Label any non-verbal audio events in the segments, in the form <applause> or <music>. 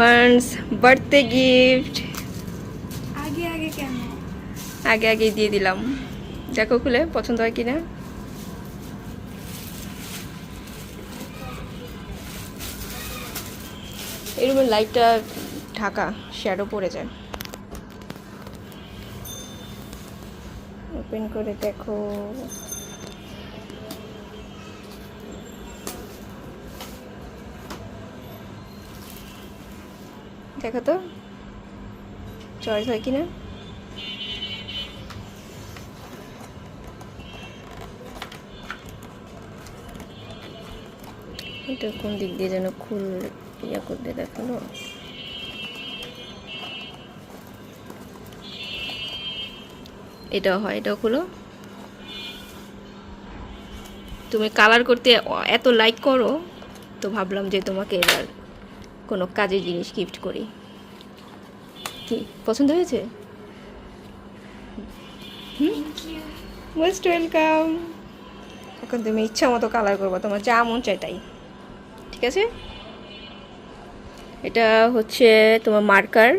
Advance birthday gift আগে আগে কেন? আগে আগে দিয়ে দিলাম। দেখো খুলে পছন্দ হয় কিনা? রুমের লাইটটা ঢাকা শ্যাডো পড়ে যায়। ওপেন করে দেখো। দেখো তো চয়েস হয় কিনা? এটা কোন দিক দিয়ে যেন খুল ইয়া করতে দেখাল এটাও হয়, এটাও খুলো। তুমি কালার করতে এত লাইক করো, তো ভাবলাম যে তোমাকে এবার কোনো কাজের জিনিস গিফট করি। কি পছন্দ হয়েছে? মোস্ট ওয়েলকাম এখন তুমি ইচ্ছা মতো কালার করব তোমার যা মন চাই তাই। ঠিক আছে? এটা হচ্ছে তোমার মার্কার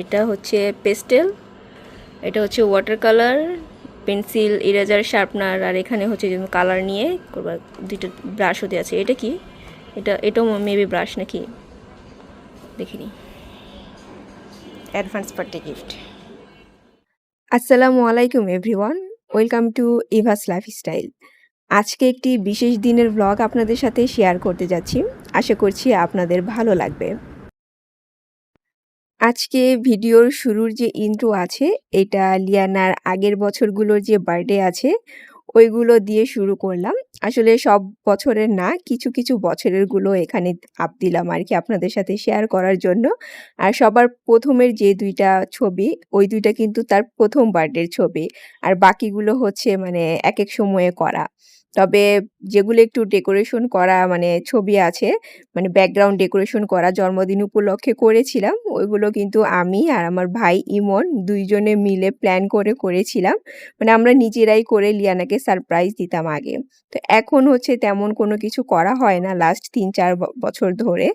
এটা হচ্ছে পেস্টেল এটা হচ্ছে water colour pencil eraser sharpener আর এখানে হচ্ছে যে কালার নিয়ে করবার দুইটা ব্রাশও দেওয়া আছে। এটা কি? এটা এটাও মেবি ব্রাশ নাকি? দেখিনি অ্যাডভান্স বার্থডে গিফট আসসালামু আলাইকুম everyone, welcome to Eva's lifestyle আজকে একটি বিশেষ দিনের ব্লগ আপনাদের সাথে শেয়ার করতে যাচ্ছি। আশা করছি আপনাদের ভালো লাগবে। আজকে ভিডিওর শুরুর যে ইন্ট্রো আছে, এটা লিয়ানার আগের বছরগুলোর যে বার্থডে আছে ওইগুলো দিয়ে শুরু করলাম। আসলে সব বছরের না, কিছু কিছু বছরেরগুলো এখানে আপ দিলাম আর কি আপনাদের সাথে শেয়ার করার জন্য। আর সবার প্রথমের যে দুইটা ছবি, ওই দুইটা কিন্তু তার প্রথম বার্থডের ছবি। আর বাকিগুলো হচ্ছে মানে এক এক সময়ে করা। তবে যেগুলো একটু ডেকোরেশন করা মানে ছবি আছে মানে ব্যাকগ্রাউন্ড ডেকোরেশন করা জন্মদিন উপলক্ষে করেছিলাম, ওইগুলো কিন্তু আমি আর আমার ভাই ইমন দুইজনে মিলে প্ল্যান করে করেছিলাম। মানে আমরা নিজেরাই করে লিয়ানাকে সারপ্রাইজ দিতাম আগে। তো এখন হচ্ছে তেমন কোনো কিছু করা হয় না লাস্ট তিন চার বছর ধরে।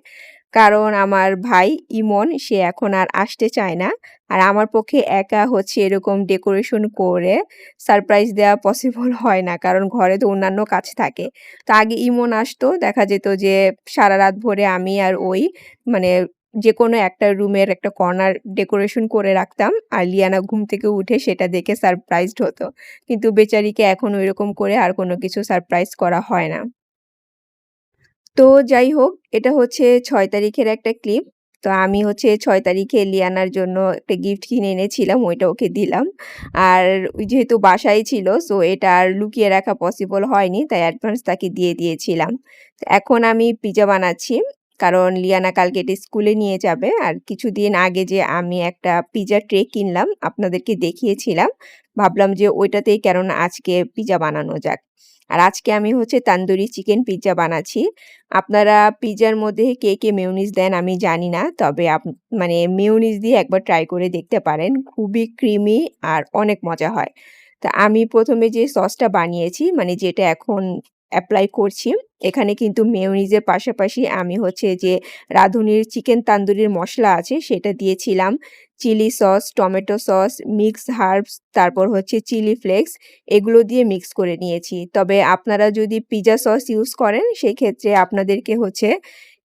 কারণ আমার ভাই ইমন, সে এখন আর আসতে চায় না। আর আমার পক্ষে একা হচ্ছে এরকম ডেকোরেশন করে সারপ্রাইজ দেওয়া পসিবল <laughs> হয় না, কারণ ঘরে তো অন্যান্য কাজ থাকে। তো আগে ইমন আসতো, দেখা যেত যে সারা রাত ভরে আমি আর ওই মানে যে কোনো একটা রুমের একটা কর্নার ডেকোরেশন করে রাখতাম। আর লিয়ানা ঘুম থেকে উঠে সেটা দেখে সারপ্রাইজড হতো। কিন্তু বেচারিকে এখন ওইরকম করে আর কোনো কিছু সারপ্রাইজ করা হয় না। তো যাই হোক, এটা হচ্ছে ছয় তারিখের একটা ক্লিপ। তো আমি হচ্ছে ছয় তারিখে লিয়ানার জন্য একটা গিফট কিনে এনেছিলাম, ওইটা ওকে দিলাম। আর যেহেতু বাসায় ছিল সো এটা আর লুকিয়ে রাখা পসিবল হয়নি, তাই অ্যাডভান্স তাকে দিয়ে দিয়েছিলাম। এখন আমি পিজা বানাচ্ছি, কারণ লিয়ানা কালকে এটা স্কুলে নিয়ে যাবে। আর কিছুদিন আগে যে আমি একটা পিজা ট্রে কিনলাম, আপনাদেরকে দেখিয়েছিলাম। ভাবলাম যে ওইটাতেই কেননা আজকে পিজা বানানো যাক। আর আজকে আমি হচ্ছে তান্দুরি চিকেন পিৎজা বানাচ্ছি। আপনারা পিৎজার মধ্যে কে কে মেউনিজ দেন আমি জানি না, তবে আপ- মানে মেউনিজ দিয়ে একবার ট্রাই করে দেখতে পারেন। খুবই ক্রিমি আর অনেক মজা হয়। তা আমি প্রথমে যে সসটা বানিয়েছি মানে যেটা এখন অ্যাপ্লাই করছি। এখানে কিন্তু মেয়োনিজের পাশাপাশি আমি হচ্ছে যে রাঁধুনির চিকেন তান্দুরির মশলা আছে, সেটা দিয়েছিলাম। Chilli sauce tomato sauce mix herbs তারপর হচ্ছে চিলি ফ্লেক্স এগুলো দিয়ে মিক্স করে নিয়েছি। তবে আপনারা যদি পিৎজা সস ইউজ করেন সেই ক্ষেত্রে আপনাদেরকে হচ্ছে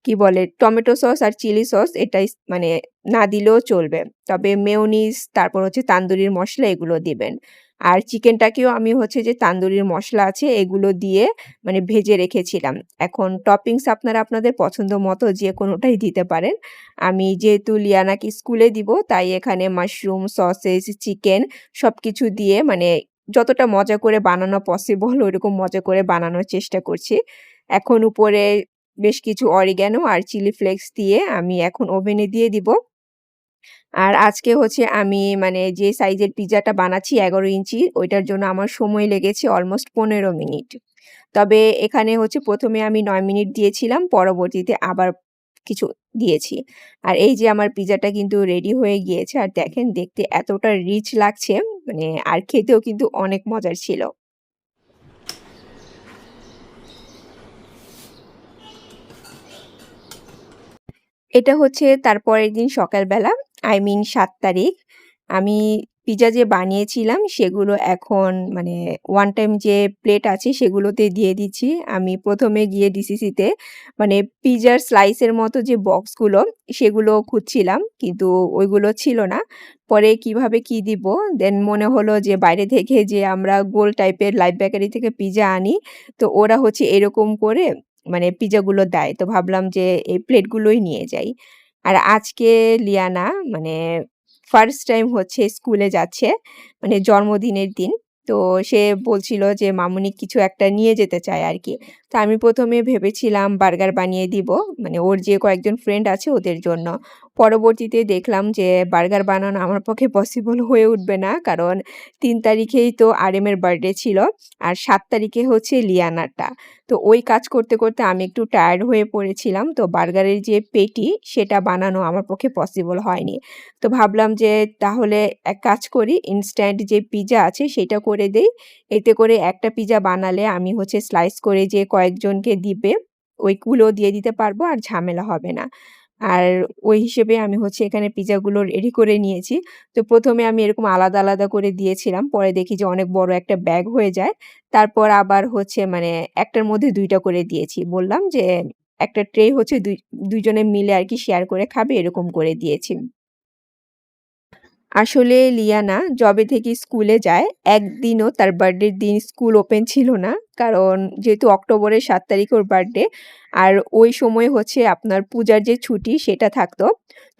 কি বলে টমেটো সস আর চিলি সস এটাই মানে না দিলেও চলবে। তবে মেয়োনিজ তারপর হচ্ছে তান্দুরির মশলা এগুলো দিবেন। আর চিকেনটাকেও আমি হচ্ছে যে তান্দুরির মশলা আছে, এগুলো দিয়ে মানে ভেজে রেখেছিলাম। এখন টপিংস আপনারা আপনাদের পছন্দ মতো যে কোনোটাই দিতে পারেন। আমি যেহেতু লিয়ানাকে স্কুলে দিব, তাই এখানে মাশরুম সসেজ চিকেন সব কিছু দিয়ে মানে যতটা মজা করে বানানো পসিবল ওইরকম মজা করে বানানোর চেষ্টা করছি। এখন উপরে বেশ কিছু অরিগ্যানো আর চিলি ফ্লেক্স দিয়ে আমি এখন ওভেনে দিয়ে দিব। আর আজকে হচ্ছে আমি মানে যে সাইজের পিজ্জাটা বানাচ্ছি ১১ ইঞ্চি ওইটার জন্য আমার সময় লেগেছে অলমোস্ট ১৫ মিনিট। তবে এখানে হচ্ছে প্রথমে আমি নয় মিনিট দিয়েছিলাম, পরবর্তীতে আবার কিছু দিয়েছি। আর এই যে আমার পিজ্জাটা কিন্তু রেডি হয়ে গিয়েছে। আর দেখেন দেখতে এতটা রিচ লাগছে মানে আর খেতেও কিন্তু অনেক মজার ছিল। এটা হচ্ছে তারপরের দিন সকালবেলা, আই মিন সাত তারিখ। আমি পিজ্জা যে বানিয়েছিলাম, সেগুলো এখন মানে ওয়ান টাইম যে প্লেট আছে, সেগুলোতে দিয়ে দিচ্ছি। আমি প্রথমে গিয়ে ডিসিসিতে মানে পিজ্জার স্লাইসের মতো যে বক্সগুলো সেগুলো খুঁজছিলাম, কিন্তু ওইগুলো ছিল না। পরে কীভাবে কি দিব দেন মনে হলো যে বাইরে থেকে যে আমরা গোল টাইপের লাইফ বেকারি থেকে পিজ্জা আনি, তো ওরা হচ্ছে এরকম করে মানে পিজ্জাগুলো দেয়। তো ভাবলাম যে এই প্লেটগুলোই নিয়ে যাই। আর আজকে লিয়ানা মানে ফার্স্ট টাইম হচ্ছে স্কুলে যাচ্ছে। মানে জন্মদিনের দিন। তো সে বলছিল যে, মামুনি কিছু একটা নিয়ে যেতে চায় আরকি। তো আমি প্রথমে ভেবেছিলাম বার্গার বানিয়ে দিব। মানে ওর যে কয়েকজন ফ্রেন্ড আছে ওদের জন্য। পরবর্তীতে দেখলাম যে বার্গার বানানো আমার পক্ষে পসিবল হয়ে উঠবে না। কারণ তিন তারিখেই তো আর আরএমের বার্থডে ছিল। আর সাত তারিখে হচ্ছে লিয়ানারটা। তো ওই কাজ করতে, করতে আমি একটু টায়ার্ড হয়ে পড়েছিলাম। তো বার্গারের যে পেটি সেটা বানানো আমার পক্ষে পসিবল হয়নি। তো ভাবলাম যে তাহলে এক কাজ করি ইনস্ট্যান্ট যে পিজ্জা আছে সেটা করে দেই। এতে করে একটা পিজ্জা বানালে আমি হচ্ছে স্লাইস করে যে কয়েকজনকে দিবে ওইগুলো দিয়ে দিতে পারব আর ঝামেলা হবে না। আর ওই হিসেবে আমি হচ্ছে এখানে পিজ্জাগুলো রেডি করে নিয়েছি। তো প্রথমে আমি এরকম আলাদা, আলাদা করে দিয়েছিলাম। পরে দেখি যে অনেক বড় একটা ব্যাগ হয়ে যায়। তারপর আবার হচ্ছে মানে একটার মধ্যে দুইটা করে দিয়েছি। বললাম যে একটা ট্রে হচ্ছে দুই ২ মিলে আর কি শেয়ার করে খাবে এরকম করে দিয়েছি। আসলে লিয়ানা যবে থেকে স্কুলে যায় একদিনও তার বার্থডের দিন স্কুল ওপেন ছিল না। কারণ যেহেতু অক্টোবরের সাত তারিখ ওর বার্থডে আর ওই সময় হচ্ছে আপনার পূজার যে ছুটি সেটা থাকতো।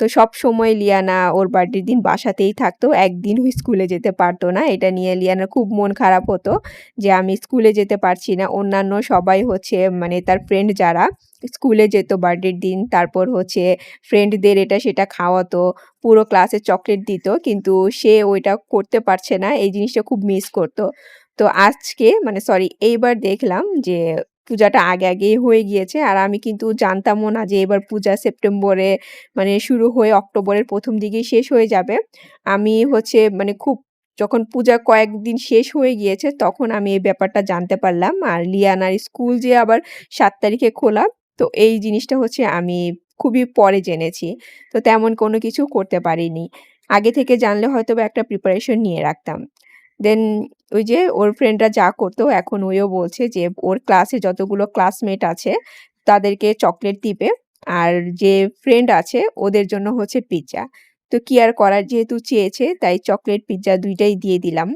তো সবসময় লিয়ানা ওর বার্থডের দিন বাসাতেই থাকতো। একদিনও স্কুলে যেতে পারতো না। এটা নিয়ে লিয়ানার খুব মন খারাপ হতো যে আমি স্কুলে যেতে পারছি না। অন্যান্য সবাই হচ্ছে মানে তার ফ্রেন্ড যারা স্কুলে যেত বার্থডের দিন। তারপর হচ্ছে ফ্রেন্ডদের এটা সেটা খাওয়াতো। পুরো ক্লাসে চকলেট দিত। কিন্তু সে ওইটা করতে পারছে না। এই জিনিসটা খুব মিস করত। তো আজকে মানে সরি এইবার দেখলাম যে পূজাটা আগে, আগেই হয়ে গিয়েছে। আর আমি কিন্তু জানতামও না যে এবার পূজা সেপ্টেম্বরে মানে শুরু হয়ে অক্টোবরের প্রথম দিকেই শেষ হয়ে যাবে। আমি হচ্ছে মানে খুব যখন পূজা কয়েকদিন শেষ হয়ে গিয়েছে তখন আমি এই ব্যাপারটা জানতে পারলাম। আর লিয়ানার স্কুল যে আবার সাত তারিখে খোলা তো এই জিনিসটা হচ্ছে আমি খুবই পরে জেনেছি। তো তেমন কোনো কিছু করতে পারিনি। আগে থেকে জানলে হয়তোবা একটা প্রিপারেশন নিয়ে রাখতাম। দেন ওই যে ওর ফ্রেন্ডরা যা করতো, এখন ওইও বলছে যে ওর ক্লাসে যতগুলো ক্লাসমেট আছে, তাদেরকে চকলেট দিবে। আর যে ফ্রেন্ড আছে, ওদের জন্য হচ্ছে পিজ্জা। তো কি আর করার যেহেতু চেয়েছে, তাই চকলেট পিজ্জা দুইটাই দিয়ে দিলাম।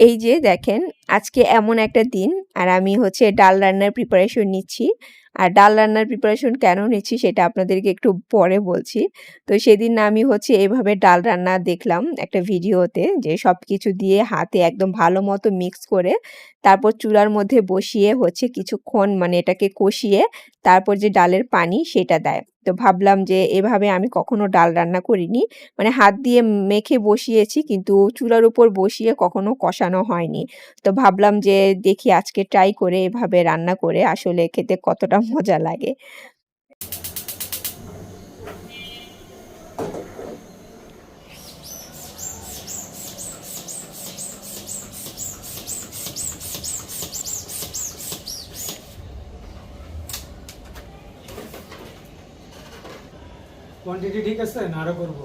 এই যে দেখেন, আজকে এমন একটা দিন, আর আমি হচ্ছে ডাল রান্নার প্রিপারেশন নিচ্ছি। আর ডাল রান্নার প্রিপারেশন কেন নিচ্ছি সেটা আপনাদেরকে একটু পরে বলছি। তো সেদিন আমি হচ্ছে এভাবে ডাল রান্না দেখলাম একটা ভিডিওতে যে সব কিছু দিয়ে হাতে একদম ভালো মতো মিক্স করে তারপর চুলার মধ্যে বসিয়ে হচ্ছে কিছুক্ষণ মানে এটাকে কষিয়ে তারপর যে ডালের পানি সেটা দেয়। তো ভাবলাম যে এভাবে আমি কখনো ডাল রান্না করিনি। মানে হাত দিয়ে মেখে বসিয়েছি কিন্তু চুলার উপর বসিয়ে কখনো কষানো হয়নি। তো ভাবলাম যে দেখি আজকে ট্রাই করে এভাবে রান্না করে আসলে খেতে কতটা মজা লাগে। কোয়ান্টিটি ঠিক আছে না আরও করব?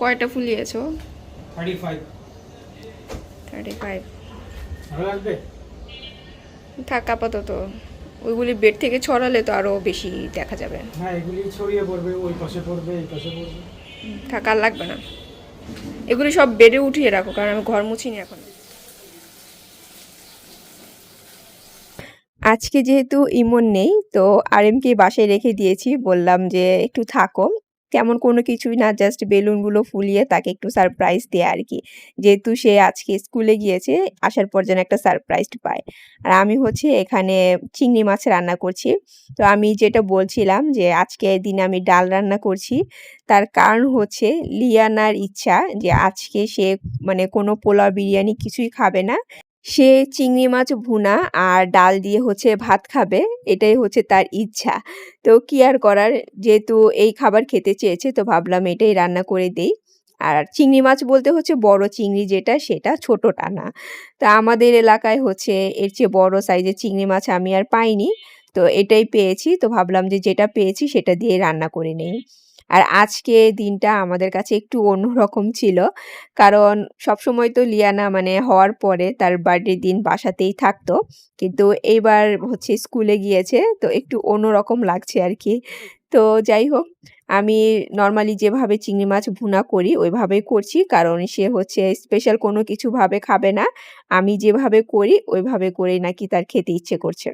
কয়টা ফুলিয়েছো থার্টি ফাইভ থার্টি ফাইভ ভালো লাগবে? থাক আপাতত। ওইগুলি বেড থেকে ছড়ালে তো আরও বেশি দেখা যাবে থাকার এগুলি ছড়িয়ে পড়বে ওই পাশে পড়বে এই পাশে পড়বে হুম, লাগবে না এগুলি সব বেডে উঠিয়ে রাখো কারণ আমি ঘর মুছিনি এখন আজকে যেহেতু ইমন নেই তো আর এমকে বাসায় রেখে দিয়েছি। বললাম যে একটু থাকো। তেমন কোনো কিছুই না জাস্ট বেলুনগুলো ফুলিয়ে তাকে একটু সারপ্রাইজ দেয় আর কি যেহেতু সে আজকে স্কুলে গিয়েছে, আসার পর যেন একটা সারপ্রাইজ পায়। আর আমি হচ্ছে এখানে চিংড়ি মাছ রান্না করছি। তো আমি যেটা বলছিলাম যে, আজকে দিনে আমি ডাল রান্না করছি। তার কারণ হচ্ছে লিয়ানার ইচ্ছা যে, আজকে সে মানে কোনো পোলাও বিরিয়ানি কিছুই খাবে না। সে চিংড়ি মাছ ভুনা আর ডাল দিয়ে হচ্ছে ভাত খাবে, এটাই হচ্ছে তার ইচ্ছা। তো কি আর করার? যেহেতু এই খাবার খেতে চেয়েছে, তো ভাবলাম এটাই রান্না করে দেই। আর চিংড়ি মাছ বলতে হচ্ছে বড় চিংড়ি যেটা, সেটা ছোটটা না। তা আমাদের এলাকায় হচ্ছে এর চেয়ে বড় সাইজের চিংড়ি মাছ আমি আর পাইনি। তো এটাই পেয়েছি, তো ভাবলাম যে যেটা পেয়েছি সেটা দিয়ে রান্না করে নেই। আর আজকে দিনটা আমাদের কাছে একটু অন্যরকম ছিল। কারণ সবসময় তো লিয়ানা মানে হওয়ার পরে তার বার্থডে দিন বাসাতেই থাকতো। কিন্তু এইবার হচ্ছে স্কুলে গিয়েছে, তো একটু অন্যরকম লাগছে আর কি তো যাই হোক, আমি নর্মালি যেভাবে চিংড়ি মাছ ভুনা করি, ওইভাবেই করছি। কারণ সে হচ্ছে স্পেশাল কোনো কিছুভাবে খাবে না। আমি যেভাবে করি, ওইভাবে করেই নাকি তার খেতে ইচ্ছে করছে।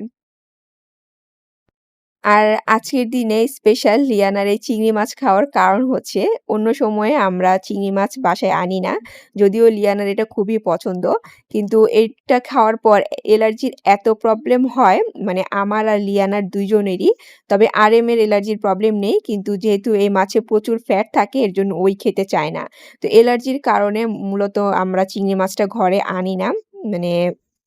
আর আজকের দিনে স্পেশাল লিয়ানার এই চিংড়ি মাছ খাওয়ার কারণ হচ্ছে, অন্য সময়ে আমরা চিংড়ি মাছ বাসায় আনি না, যদিও লিয়ানার এটা খুবই পছন্দ, কিন্তু এটা খাওয়ার পর এলার্জির এত প্রবলেম হয় মানে আমার আর লিয়ানার দুইজনেরই, তবে আর এম এর এলার্জির প্রবলেম নেই, কিন্তু যেহেতু এই মাছে প্রচুর ফ্যাট থাকে, এর জন্য ওই খেতে চায় না। তো এলার্জির কারণে মূলত আমরা চিংড়ি মাছটা ঘরে আনি না মানে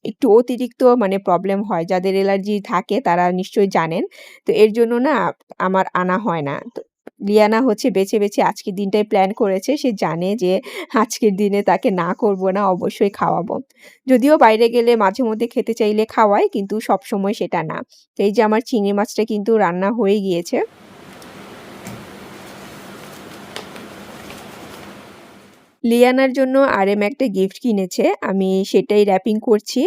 একটু অতিরিক্ত মানে প্রবলেম হয়। যাদের এলার্জি থাকে তারা নিশ্চয়ই জানেন। তো এর জন্য না আমার আনা হয় না। তো লিয়ানা হচ্ছে বেছে বেছে আজকের দিনটাই প্ল্যান করেছে। সে জানে যে আজকের দিনে তাকে না করব না, অবশ্যই খাওয়াবো। যদিও বাইরে গেলে মাঝে মধ্যে খেতে চাইলে খাওয়াই কিন্তু সব সময় সেটা না। এই যে আমার চিংড়ি মাছটা কিন্তু রান্না হয়ে গিয়েছে। লিয়ানার জন্য আরএম একটা গিফট কিনেছে। আমি সেটাই র্যাপিং করছি।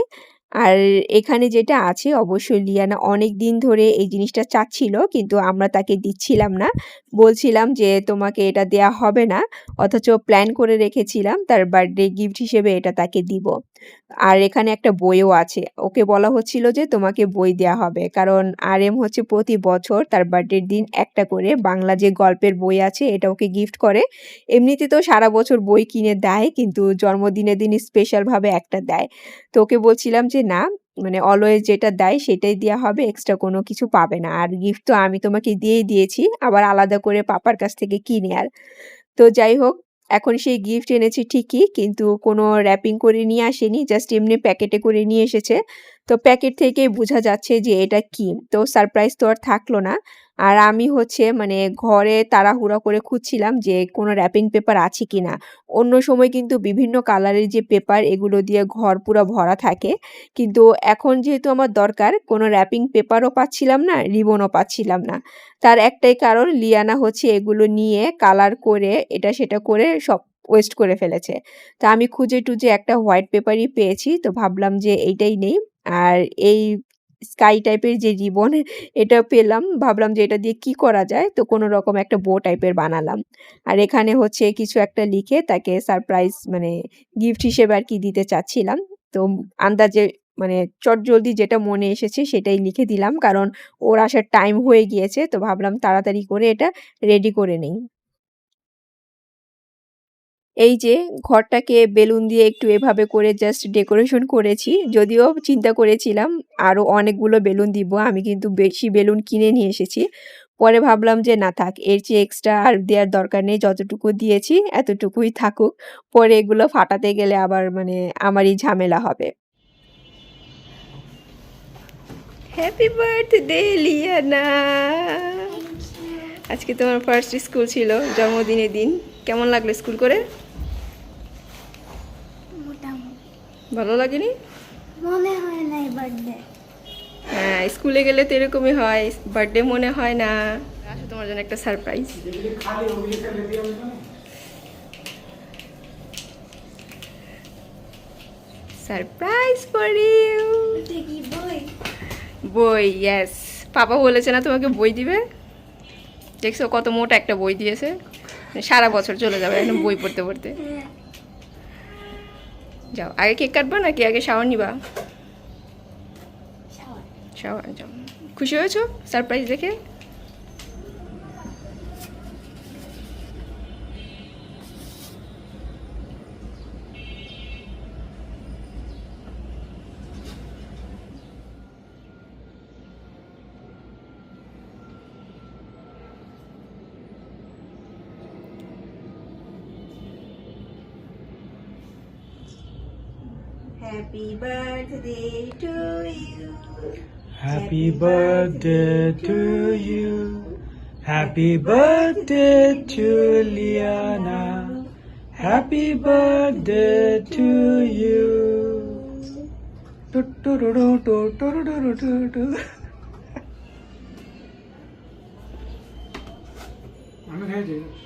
আর এখানে যেটা আছে, অবশ্যই লিয়ানা অনেক দিন ধরে এই জিনিসটা চাচ্ছিল, কিন্তু আমরা তাকে দিচ্ছিলাম না। বলছিলাম যে, তোমাকে এটা দেয়া হবে না। অথচ প্ল্যান করে রেখেছিলাম, তার বার্থডে গিফট হিসেবে এটা তাকে দিব। আর এখানে একটা বইও আছে। ওকে বলা হচ্ছিল যে, তোমাকে বই দেয়া হবে। কারণ আর এম হচ্ছে প্রতি বছর তার বার্থডের দিন একটা করে বাংলা যে গল্পের বই আছে, এটা ওকে গিফট করে। এমনিতে তো সারা বছর বই কিনে দেয়, কিন্তু জন্মদিনের দিন স্পেশালভাবে একটা দেয়। তো ওকে বলছিলাম যে না মানে অলওয়েজ যেটা দেয় সেটাই দেওয়া হবে এক্সট্রা কোনো কিছু পাবে না। আর গিফট তো আমি তোমাকে দিয়েই দিয়েছি, আবার আলাদা করে পাপার কাছ থেকে কিনে আর। তো যাই হোক, এখন সেই গিফট এনেছি ঠিকই, কিন্তু কোনো র্যাপিং করে নিয়ে আসেনি জাস্ট এমনি প্যাকেটে করে নিয়ে এসেছে। তো প্যাকেট থেকেই বোঝা যাচ্ছে যে এটা কি। তো সারপ্রাইজ তো আর থাকল না। আর আমি হচ্ছে মানে ঘরে তাড়াহুড়া করে খুঁজছিলাম যে কোনো র্যাপিং পেপার আছে কি না অন্য সময় কিন্তু বিভিন্ন কালারের যে পেপার এগুলো দিয়ে ঘর পুরো ভরা থাকে। কিন্তু এখন যেহেতু আমার দরকার, কোনো র্যাপিং পেপারও পাচ্ছিলাম না রিবনও পাচ্ছিলাম না। তার একটাই কারণ, লিয়ানা হচ্ছে এগুলো নিয়ে কালার করে এটা সেটা করে সব ওয়েস্ট করে ফেলেছে। তা আমি খুঁজে টুজে একটা হোয়াইট পেপারই পেয়েছি, তো ভাবলাম যে এইটাই নেই। আর এই স্কাই টাইপের যে রিবন এটা পেলাম। ভাবলাম যে এটা দিয়ে কি করা যায়? তো কোনো রকম একটা বো টাইপের বানালাম। আর এখানে হচ্ছে কিছু একটা লিখে তাকে সারপ্রাইজ মানে গিফট হিসেবে আর কি দিতে চাচ্ছিলাম। তো আন্দাজে মানে চটজলদি যেটা মনে এসেছে সেটাই লিখে দিলাম। কারণ ওর আসার টাইম হয়ে গিয়েছে। তো ভাবলাম তাড়াতাড়ি করে এটা রেডি করে নেই। এই যে ঘরটাকে বেলুন দিয়ে একটু এভাবে করে জাস্ট ডেকোরেশন করেছি, যদিও চিন্তা করেছিলাম আরও অনেকগুলো বেলুন দিব, আমি কিন্তু বেশি বেলুন কিনে নিয়ে এসেছি। পরে ভাবলাম যে না থাক, এর চেয়ে এক্সট্রা আর দেওয়ার দরকার নেই, যতটুকু দিয়েছি এতটুকুই থাকুক, পরে এগুলো ফাটাতে গেলে আবার মানে আমারই ঝামেলা হবে। হ্যাপি বার্থডে লিয়ানা আজকে তোমার ফার্স্ট স্কুল ছিল, জন্মদিনের দিন। কেমন লাগল স্কুল করে? ভালো লাগেনি? মনে হয় না বার্থডে হ্যাঁ স্কুলে গেলে তো এরকমই হয় বার্থডে মনে হয় না। আসো তোমার জন্য একটা সারপ্রাইজ সারপ্রাইজ ফর ইউ বই? বই ইয়েস পাপা বলেছে না তোমাকে বই দিবে? দেখছ কত মোটা একটা বই দিয়েছে? সারা বছর চলে যাবে এখন বই পড়তে পড়তে। হ্যাঁ। যাও। আগে কেক কাটবো নাকি আগে শাওয়ার নিবা? শাওয়ার যাও। খুশি হয়েছো? সারপ্রাইজ দেখে? Happy birthday to you. Happy birthday to you. Happy birthday to Liana. Happy birthday to you. I'm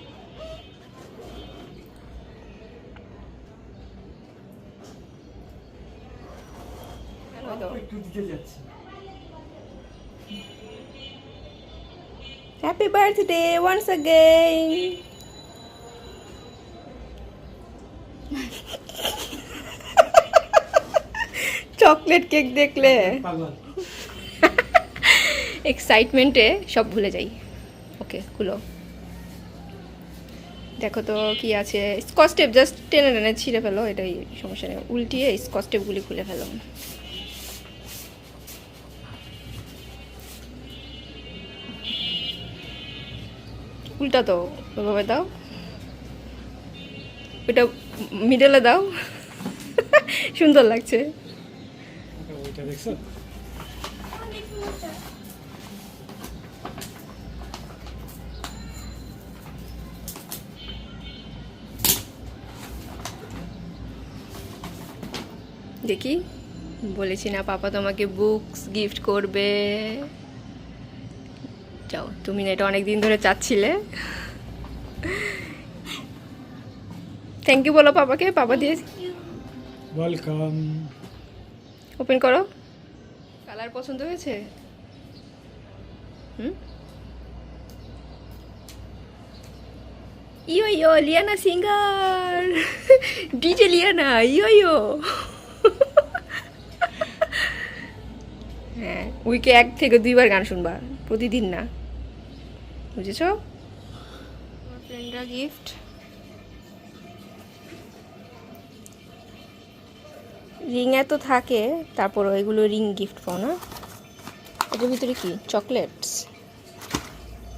দিকে যাচ্ছি। Happy birthday once again chocolate cake দেখলে। এক্সাইটমেন্টে <laughs> সব ভুলে যাই। ওকে খুলো। দেখো তো কি আছে। স্কচ টেপ জাস্ট টেনে টেনে ছিঁড়ে ফেলো এটাই সমস্যা নেই। উল্টিয়ে স্কচ টেপগুলি খুলে ফেলো। উল্টা তো ওভাবে দাও। ওইটা মিডলে দাও। <laughs> সুন্দর লাগছে। দেখি। বলেছি না পাপা তোমাকে বুকস গিফট করবে। যাও তুমি না এটা অনেক দিন ধরে চাচ্ছিলে। থ্যাংক ইউ বলো পাপাকে পাপা দিয়ে। ওয়েলকাম ওপেন করো। কালার পছন্দ হয়েছে? হুম? Yo yo Liana singer. DJ Liana yo yo. হ্যাঁ উইকে এক থেকে দুইবার গান শুনবা প্রতিদিন না। বুঝেছ? আমার ফ্রেন্ডরা গিফট রিং এত থাকে তারপর এগুলো রিং গিফট পাও না? এটার ভিতরে কি? চকলেটস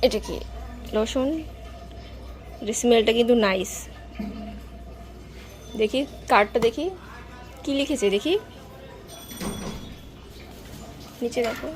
এটা কি? এটা স্মেলটা কিন্তু নাইস দেখি কার্ডটা দেখি। কি লিখেছে দেখি? নিচে দেখো।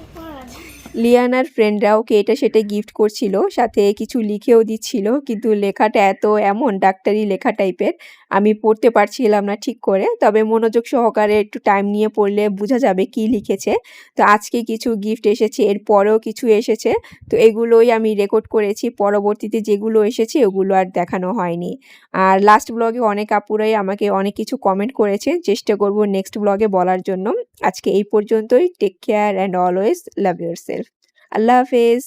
লিয়ানার ফ্রেন্ডরা ওকে এটা সেটা গিফট করছিল, সাথে কিছু লিখেও দিচ্ছিল, কিন্তু লেখাটা এত এমন ডাক্তারি লেখা টাইপের আমি পড়তে পারছিলাম না ঠিক করে। তবে মনোযোগ সহকারে একটু টাইম নিয়ে পড়লে বোঝা যাবে কি লিখেছে। তো আজকে কিছু গিফট এসেছে এর পরেও কিছু এসেছে, তো এগুলোই আমি রেকর্ড করেছি। পরবর্তীতে যেগুলো এসেছে, ওগুলো আর দেখানো হয়নি। আর লাস্ট ব্লগে অনেক আপুরাই আমাকে অনেক কিছু কমেন্ট করেছে, চেষ্টা করব নেক্সট ব্লগে বলার জন্য। আজকে এই পর্যন্তই take care and always love yourself আল্লাহ হাফেজ।